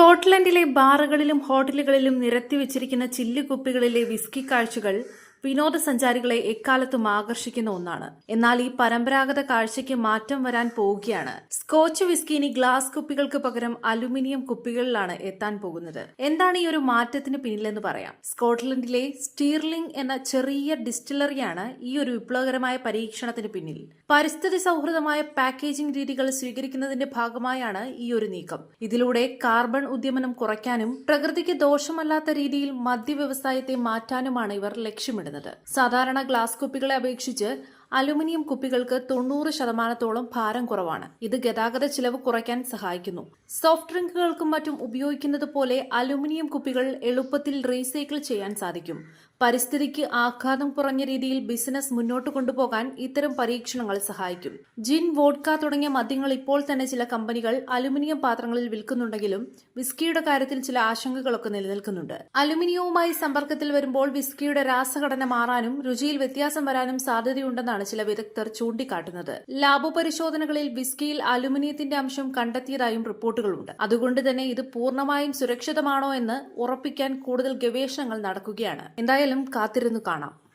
സ്കോട്ട്ലൻഡിലെ ബാറുകളിലും ഹോട്ടലുകളിലും നിരത്തി വെച്ചിരിക്കുന്ന ചില്ലുകുപ്പികളിലെ വിസ്കി കാഴ്ചകൾ വിനോദസഞ്ചാരികളെ എക്കാലത്തും ആകർഷിക്കുന്ന ഒന്നാണ്. എന്നാൽ ഈ പരമ്പരാഗത കാഴ്ചയ്ക്ക് മാറ്റം വരാൻ പോവുകയാണ്. സ്കോച്ച് വിസ്കി ഇനി ഗ്ലാസ് കുപ്പികൾക്ക് പകരം അലുമിനിയം കുപ്പികളിലാണ് എത്താൻ പോകുന്നത്. എന്താണ് ഈ ഒരു മാറ്റത്തിന് പിന്നിലെന്ന് പറയാം. സ്കോട്ട്ലൻഡിലെ സ്റ്റീർലിംഗ് എന്ന ചെറിയ ഡിസ്റ്റിലറിയാണ് ഈ ഒരു വിപ്ലവകരമായ പരീക്ഷണത്തിന് പിന്നിൽ. പരിസ്ഥിതി സൗഹൃദമായ പാക്കേജിംഗ് രീതികൾ സ്വീകരിക്കുന്നതിന്റെ ഭാഗമായാണ് ഈ ഒരു നീക്കം. ഇതിലൂടെ കാർബൺ ഉദ്യമനം കുറയ്ക്കാനും പ്രകൃതിക്ക് ദോഷമല്ലാത്ത രീതിയിൽ മദ്യ വ്യവസായത്തെ മാറ്റാനുമാണ് ഇവർ ലക്ഷ്യമിടുന്നത്. സാധാരണ ഗ്ലാസ് കുപ്പികളെ അപേക്ഷിച്ച് അലുമിനിയം കുപ്പികൾക്ക് തൊണ്ണൂറ് ശതമാനത്തോളം ഭാരം കുറവാണ്. ഇത് ഗതാഗത ചിലവ് കുറയ്ക്കാൻ സഹായിക്കുന്നു. സോഫ്റ്റ് ഡ്രിങ്കുകൾക്കും മറ്റും ഉപയോഗിക്കുന്നത് പോലെ അലുമിനിയം കുപ്പികൾ എളുപ്പത്തിൽ റീസൈക്കിൾ ചെയ്യാൻ സാധിക്കും. പരിസ്ഥിതിക്ക് ആഘാതം കുറഞ്ഞ രീതിയിൽ ബിസിനസ് മുന്നോട്ട് കൊണ്ടുപോകാൻ ഇത്തരം പരീക്ഷണങ്ങൾ സഹായിക്കും. ജിൻ വോഡ്ക തുടങ്ങിയ മദ്യങ്ങൾ ഇപ്പോൾ തന്നെ ചില കമ്പനികൾ അലുമിനിയം പാത്രങ്ങളിൽ വിൽക്കുന്നുണ്ടെങ്കിലും വിസ്കിയുടെ കാര്യത്തിൽ ചില ആശങ്കകളൊക്കെ നിലനിൽക്കുന്നുണ്ട്. അലുമിനിയവുമായി സമ്പർക്കത്തിൽ വരുമ്പോൾ വിസ്കിയുടെ രാസഘടന മാറാനും രുചിയിൽ വ്യത്യാസം വരാനും സാധ്യതയുണ്ടെന്നാണ് ചില വിദഗ്ധർ ചൂണ്ടിക്കാട്ടുന്നത്. ലാഭപരിശോധനകളിൽ വിസ്കിയിൽ അലുമിനിയത്തിന്റെ അംശം കണ്ടെത്തിയതായും റിപ്പോർട്ടുകളുണ്ട്. അതുകൊണ്ട് തന്നെ ഇത് പൂർണമായും സുരക്ഷിതമാണോ എന്ന് ഉറപ്പിക്കാൻ കൂടുതൽ ഗവേഷണങ്ങൾ നടക്കുകയാണ്. എന്തായാലും കാത്തിരുന്നു കാണാം.